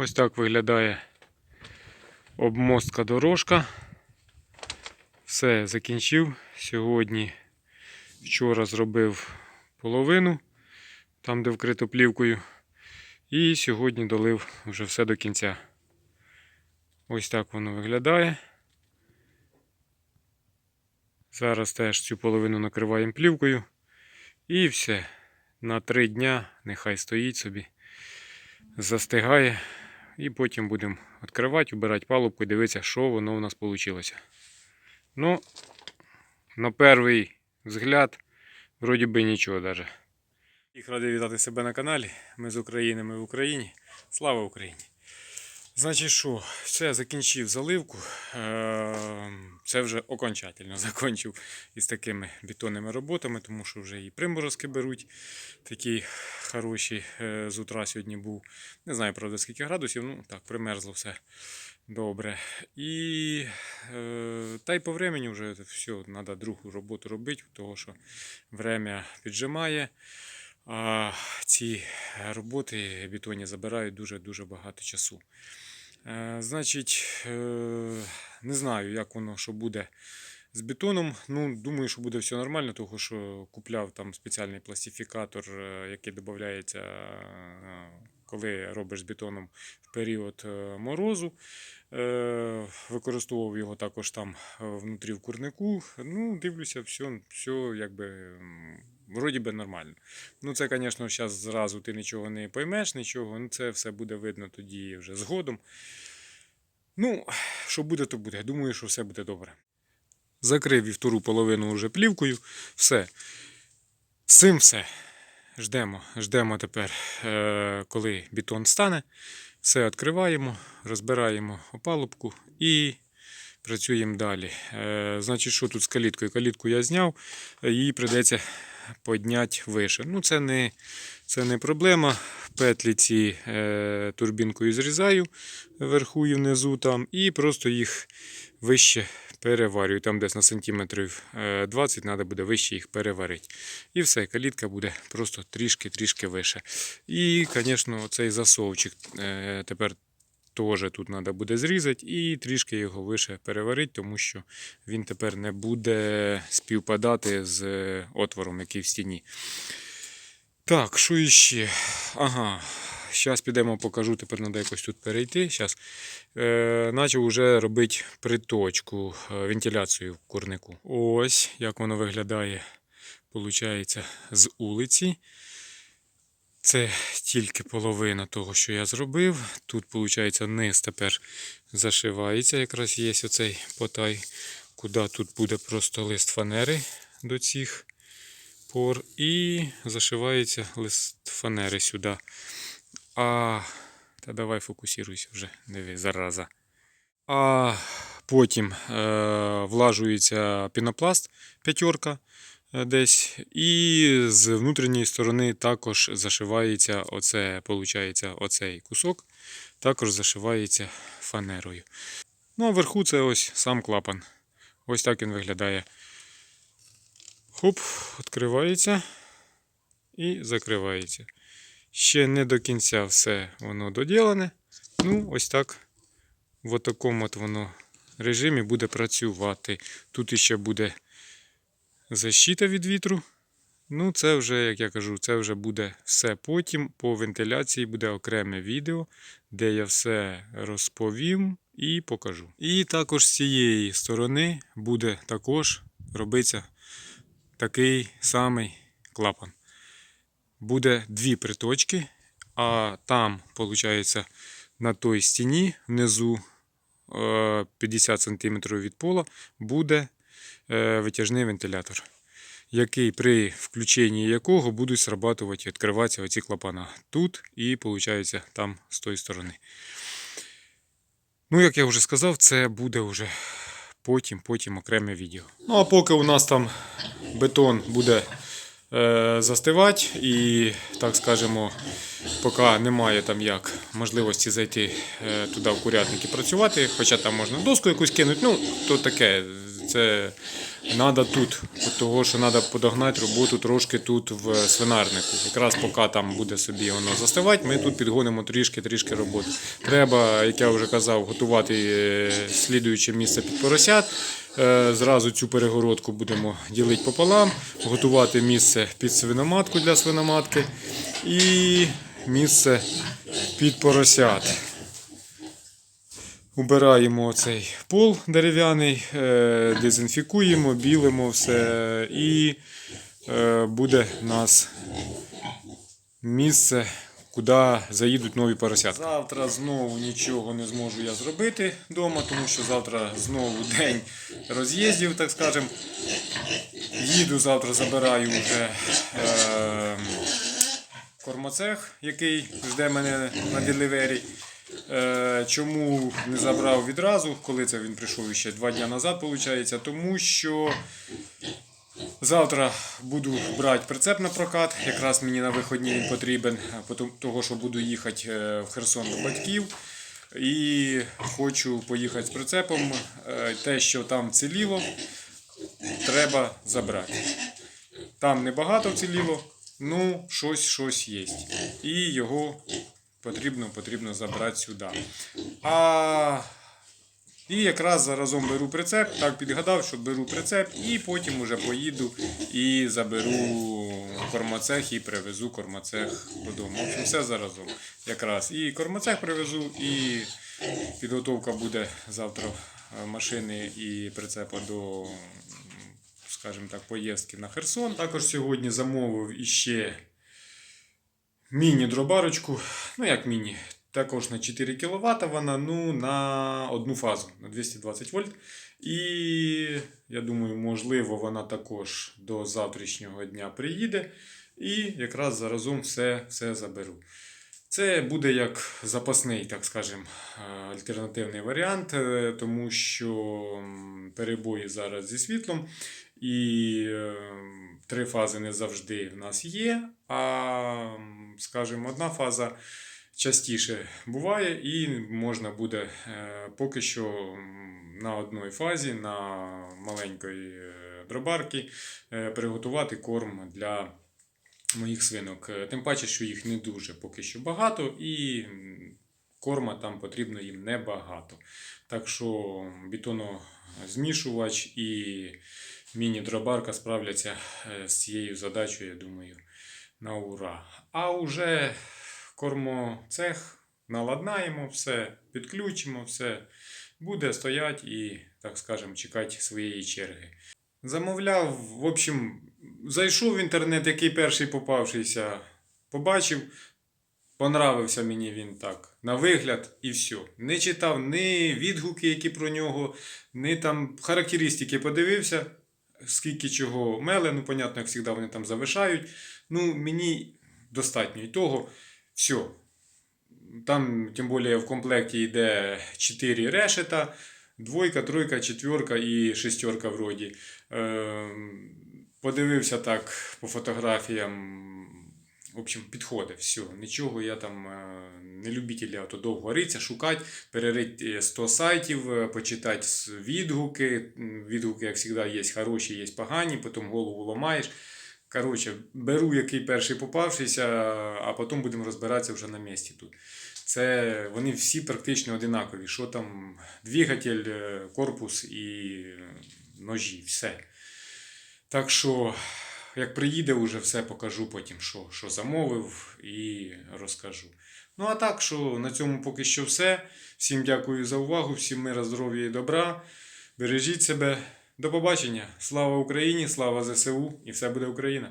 Ось так виглядає обмостка дорожка. Все, закінчив. Сьогодні, вчора зробив половину, там, де вкрито плівкою. І сьогодні долив вже все до кінця. Ось так воно виглядає. Зараз теж цю половину накриваємо плівкою. І все. На три дня нехай стоїть собі, застигає. І потім будемо відкривати, убирати палубку і дивитися, що воно у нас вийшло. Ну, на перший взгляд, вроді би нічого навіть. Їх радий вітати себе на каналі. Ми з України, ми в Україні. Слава Україні! Значить, що, все, закінчив заливку. Е, Це вже окончательно закінчив із такими бетонними роботами, тому що вже і приморозки беруть. Такі хороші е, з утра сьогодні був. Не знаю, правда, скільки градусів, ну так, примерзло все добре. І е, та й по времени вже все, треба другу роботу робити, тому що время піджимає. А ці роботи бетоні забирають дуже-дуже багато часу. Е, Значить, е, не знаю, як воно що буде з бетоном. Ну, думаю, що буде все нормально, тому що купляв там спеціальний пластифікатор, е, який додається, коли робиш з бетоном в період е, морозу. Е, Використовував його також там е, внутрі в курнику. Ну, дивлюся, все, все якби вроді би нормально. Ну, це, звісно, зараз зразу ти нічого не поймеш, нічого. Ну, це все буде видно тоді вже згодом. Ну, що буде, то буде. Думаю, що все буде добре. Закрив і втору половину вже плівкою. Все. З цим все. Ждемо. Ждемо тепер, е, коли бетон стане. Все відкриваємо, розбираємо опалубку і працюємо далі. Е, Значить, що тут з каліткою? Калітку я зняв, її прийдеться підняти вище. Ну, це не, це не проблема. Петлі ці е, турбінкою зрізаю вверху і внизу там, і просто їх вище переварюю. Там десь на сантиметрів е, 20 треба буде вище їх переварити. І все, калітка буде просто трішки-трішки вище. І, звісно, цей засовчик е, тепер теж тут треба буде зрізати і трішки його вище переварити, тому що він тепер не буде співпадати з е, отвором, який в стіні. Так, що іще? Ага. Зараз підемо, покажу, тепер треба якось тут перейти. Зараз е, почав вже робити приточку, е, вентиляцію в курнику. Ось як воно виглядає, виходить, з вулиці. Це тільки половина того, що я зробив. Тут, виходить, низ тепер зашивається. Якраз є оцей потай, куди тут буде просто лист фанери до цих пор. І зашивається лист фанери сюди. А, та давай фокусируйся вже, диви, зараза. А потім е, влажується пінопласт п'ятерка е, десь. І з внутрішньої сторони також зашивається оце, оцей кусок, також зашивається фанерою. Ну а вверху це ось сам клапан. Ось так він виглядає. Хоп, відкривається і закривається. Ще не до кінця все воно доділене. Ну, ось так. В такому от воно режимі буде працювати. Тут іще буде защита від вітру. Ну, це вже, як я кажу, це вже буде все потім. По вентиляції буде окреме відео, де я все розповім і покажу. І також з цієї сторони буде також робитися такий самий клапан. Буде дві приточки, а там, виходить, на той стіні внизу е, 50 см від пола буде е, витяжний вентилятор, який при включенні якого будуть срабатувати і відкриватися оці клапана тут і, виходить, там з тої сторони. Ну, як я вже сказав, це буде вже потім, потім окреме відео. Ну, а поки у нас там бетон буде е, застивати. І, так скажемо, поки немає там як можливості зайти е, туди в курятник і працювати, хоча там можна доску якусь кинути, ну, то таке, Це треба тут, того що треба подогнати роботу трошки тут в свинарнику. Якраз поки там буде собі воно застивати, ми тут підгонимо трішки-трішки роботи. Треба, як я вже казав, готувати е, слідуюче місце під поросят. Е, Зразу цю перегородку будемо ділити пополам, готувати місце під свиноматку для свиноматки і місце під поросят. Убираємо цей пол дерев'яний, е, дезінфікуємо, білимо все і е, буде у нас місце, куди заїдуть нові поросятки. Завтра знову нічого не зможу я зробити вдома, тому що завтра знову день роз'їздів, так скажемо. Їду завтра, забираю вже е, кормоцех, який жде мене на делівері. Е, чому не забрав відразу, коли це він прийшов ще два дні назад, виходить? Тому що завтра буду брати прицеп на прокат. Якраз мені на виходні він потрібен, того що буду їхати е, в Херсон до батьків. І хочу поїхати з прицепом. Е, Те, що там ціліло, треба забрати. Там небагато вціліло, ну щось, щось є. І його потрібно, потрібно забрати сюди. А... І якраз заразом беру прицеп, так підгадав, що беру прицеп, і потім уже поїду і заберу кормоцех і привезу кормоцех додому. В общем, все заразом. Якраз і кормоцех привезу, і підготовка буде завтра машини і прицепа до, скажімо так, поїздки на Херсон. Також сьогодні замовив іще міні-дробарочку. Ну як міні, також на 4 кВт вона, ну на одну фазу, на 220 вольт. І я думаю, можливо, вона також до завтрашнього дня приїде. І якраз заразом все, все заберу. Це буде як запасний, так скажем, е, альтернативний варіант, е, тому що перебої зараз зі світлом, і е, три фази не завжди в нас є. А, скажімо, одна фаза частіше буває, і можна буде е, поки що на одній фазі, на маленької е, дробарки, е, приготувати корм для моїх свинок. Тим паче, що їх не дуже поки що багато, і корма там потрібно їм небагато. Так що бетонозмішувач і міні-дробарка справляться е, з цією задачею, я думаю, на ура. А вже кормоцех наладнаємо, все підключимо, все буде стоять і, так скажемо, чекати своєї черги. Замовляв, в общем, зайшов в інтернет, який перший попавшийся, побачив, понравився мені він так, на вигляд і все. Не читав ні відгуки, які про нього, ні там характеристики подивився, скільки чого меле, ну, понятно, як завжди вони там завишають. Ну, мені достатньо і того, все. Там, тим більше, в комплекті йде 4 решета, двойка, тройка, четверка і шестерка вроді. Ем, Подивився так по фотографіям. В общем, підходить, все. Нічого я там е, не любителя то довго риться, шукати, перерити 100 сайтів, е, почитати відгуки. Відгуки, як завжди, є хороші, є погані, потім голову ламаєш. Коротше, беру який перший попавшийся, а потім будемо розбиратися вже на місці тут. Це вони всі практично одинакові. Що там двигатель, е, корпус і е, ножі, все. Так що, як приїде, вже все покажу потім, що, що замовив і розкажу. Ну а так, що на цьому поки що все. Всім дякую за увагу, всім мира, здоров'я і добра. Бережіть себе. До побачення. Слава Україні, слава ЗСУ і все буде Україна!